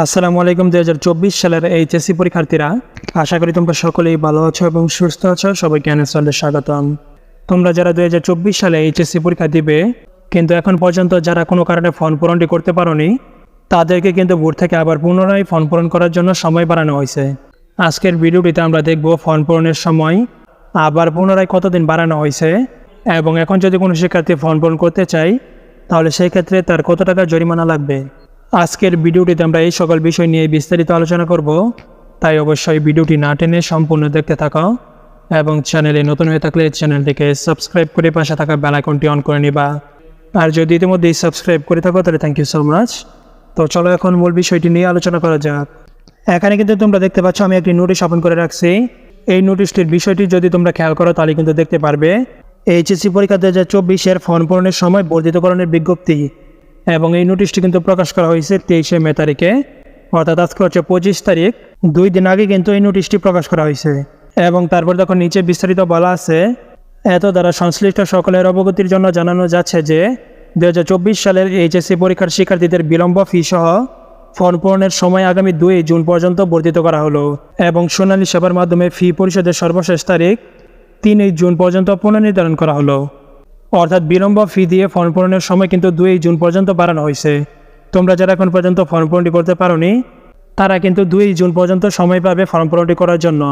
আসসালামু আলাইকুম দু হাজার চব্বিশ সালের এইচএসসি পরীক্ষার্থীরা। আশা করি তোমরা সকলেই ভালো আছো এবং সুস্থ আছো। সবাইকে চ্যানেলে স্বাগতম। তোমরা যারা দু হাজার চব্বিশ সালে এইচএসসি পরীক্ষা দিবে, কিন্তু এখন পর্যন্ত যারা কোনো কারণে ফর্ম পূরণটি করতে পারোনি, তাদেরকে কিন্তু বোর্ড থেকে আবার পুনরায় ফর্ম পূরণ করার জন্য সময় বাড়ানো হয়েছে। আজকের ভিডিওটিতে আমরা দেখব ফর্ম পূরণের সময় আবার পুনরায় কতদিন বাড়ানো হয়েছে এবং এখন যদি কোনো শিক্ষার্থী ফর্ম পূরণ করতে চাই তাহলে সেই ক্ষেত্রে তার কত টাকা জরিমানা লাগবে? আজকের ভিডিওটিতে আমরা এই সকল বিষয় নিয়ে বিস্তারিত আলোচনা করব। তাই অবশ্যই ভিডিওটি না টেনে সম্পূর্ণ দেখতে থাকা এবং চ্যানেলে নতুন হয়ে থাকলে চ্যানেলটিকে সাবস্ক্রাইব করে পাশে থাকা বেল আইকনটি অন করে নিবা। আর যদি ইতিমধ্যেই সাবস্ক্রাইব করে থাকো, তাহলে থ্যাংক ইউ সো মাচ তো চলো এখন মূল বিষয়টি নিয়ে আলোচনা করা যাক। এখানে কিন্তু তোমরা দেখতে পাচ্ছ, আমি একটি নোটিশ ওপেন করে রাখছি। এই নোটিশটির বিষয়টি যদি তোমরা খেয়াল করো, তাহলে কিন্তু দেখতে পারবে। এইচএসসি পরীক্ষা দু হাজার চব্বিশের ফর্ম পূরণের সময় বর্ধিতকরণের বিজ্ঞপ্তি। এবং এই নোটিশটি কিন্তু প্রকাশ করা হয়েছে তেইশে মে তারিখে। অর্থাৎ আজকে হচ্ছে পঁচিশ তারিখ, দুই দিন আগে কিন্তু এই নোটিশটি প্রকাশ করা হয়েছে। এবং তারপর দেখো নিচে বিস্তারিত বলা আছে, এত দ্বারা সংশ্লিষ্ট সকলের অবগতির জন্য জানানো যাচ্ছে যে দুহাজার চব্বিশ সালের এইচএসসি পরীক্ষার শিক্ষার্থীদের বিলম্ব ফি সহ ফর্ম পূরণের সময় আগামী দুই জুন পর্যন্ত বর্ধিত করা হলো। এবং সোনালী সেবার মাধ্যমে ফি পরিশোধের সর্বশেষ তারিখ তিনই জুন পর্যন্ত পুনর্নির্ধারণ করা হলো। অর্থাৎ বিলম্ব ফি দিয়ে ফর্ম পূরণের সময় কিন্তু দুই জুন পর্যন্ত বাড়ানো হয়েছে। তোমরা যারা এখন পর্যন্ত ফর্ম পূরণটি করতে পারোনি, তারা কিন্তু দুই জুন পর্যন্ত সময় পাবে ফর্ম পূরণটি করার জন্য।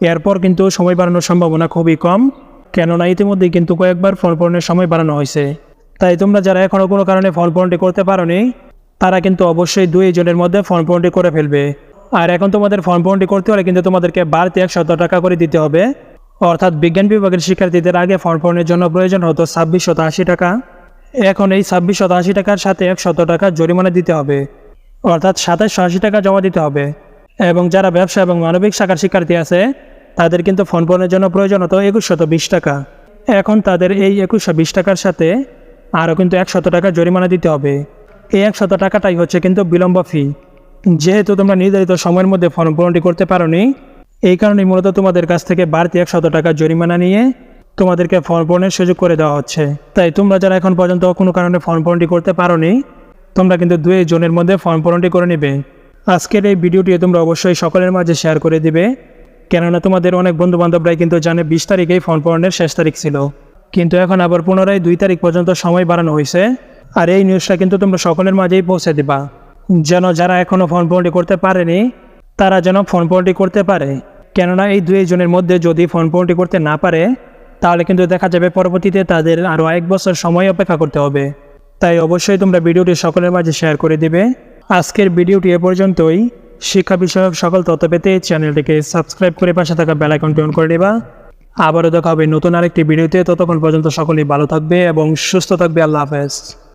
এরপর কিন্তু সময় বাড়ানোর সম্ভাবনা খুবই কম, কেননা ইতিমধ্যেই কিন্তু কয়েকবার ফর্ম পূরণের সময় বাড়ানো হয়েছে। তাই তোমরা যারা এখনও কোনো কারণে ফর্ম পূরণটি করতে পারোনি, তারা কিন্তু অবশ্যই দুই জনের মধ্যে ফর্ম পূরণটি করে ফেলবে। আর এখন তোমাদের ফর্ম পূরণটি করতে হলে কিন্তু তোমাদেরকে বাড়তি একশত টাকা করে দিতে হবে। অর্থাৎ বিজ্ঞান বিভাগের শিক্ষার্থীদের আগে ফর্ম পূরণের জন্য প্রয়োজন হতো ছাব্বিশ শত আশি টাকা। এখন এই ছাব্বিশ শত আশি টাকার সাথে একশত টাকা জরিমানা দিতে হবে। অর্থাৎ সাতাশশো আশি টাকা জমা দিতে হবে। এবং যারা ব্যবসা এবং মানবিক শাখার শিক্ষার্থী আছে, তাদের কিন্তু ফর্ম পূরণের জন্য প্রয়োজন হতো একুশশত বিশ টাকা। এখন তাদের এই একুশশো বিশ টাকার সাথে আরও কিন্তু একশত টাকা জরিমানা দিতে হবে। এই একশত টাকাটাই হচ্ছে কিন্তু বিলম্ব ফি যেহেতু তোমরা নির্ধারিত সময়ের মধ্যে ফর্ম পূরণটি করতে পারোনি এই কারণে মূলত তোমাদের কাছ থেকে বাড়তি একশত টাকা জরিমানা নিয়ে তোমাদেরকে ফর্ম পূরণের সুযোগ করে দেওয়া হচ্ছে। তাই তোমরা যারা এখন পর্যন্ত কোনো কারণে ফর্ম পূরণটি করতে পারোনি, তোমরা কিন্তু দুই জনের মধ্যে ফর্ম পূরণটি করে নেবে। আজকের এই ভিডিওটি তোমরা অবশ্যই সকলের মাঝে শেয়ার করে দিবে। কেননা তোমাদের অনেক বন্ধু বান্ধবরাই কিন্তু জানে বিশ তারিখেই ফর্ম পূরণের শেষ তারিখ ছিল। কিন্তু এখন আবার পুনরায় দুই তারিখ পর্যন্ত সময় বাড়ানো হয়েছে। আর এই নিউজটা কিন্তু তোমরা সকলের মাঝেই পৌঁছে দিবা। যেন যারা এখনও ফর্ম পূরণটি করতে পারেনি, তারা যেন ফর্ম পূরণটি করতে পারে। কেননা এই দুই জনের মধ্যে যদি ফোন পূরণটি করতে না পারে, তাহলে কিন্তু দেখা যাবে পরবর্তীতে তাদের আরও এক বছর সময় অপেক্ষা করতে হবে। তাই অবশ্যই তোমরা ভিডিওটি সকলের মাঝে শেয়ার করে দিবে। আজকের ভিডিওটি এ পর্যন্তই। শিক্ষা বিষয়ক সকল তথ্য পেতে চ্যানেলটিকে সাবস্ক্রাইব করে পাশে থাকা বেল আইকনটি অন করে দেবা। আবারও দেখা হবে নতুন আরেকটি ভিডিওতে। ততক্ষণ পর্যন্ত সকলেই ভালো থাকবে এবং সুস্থ থাকবে। আল্লাহ হাফেজ।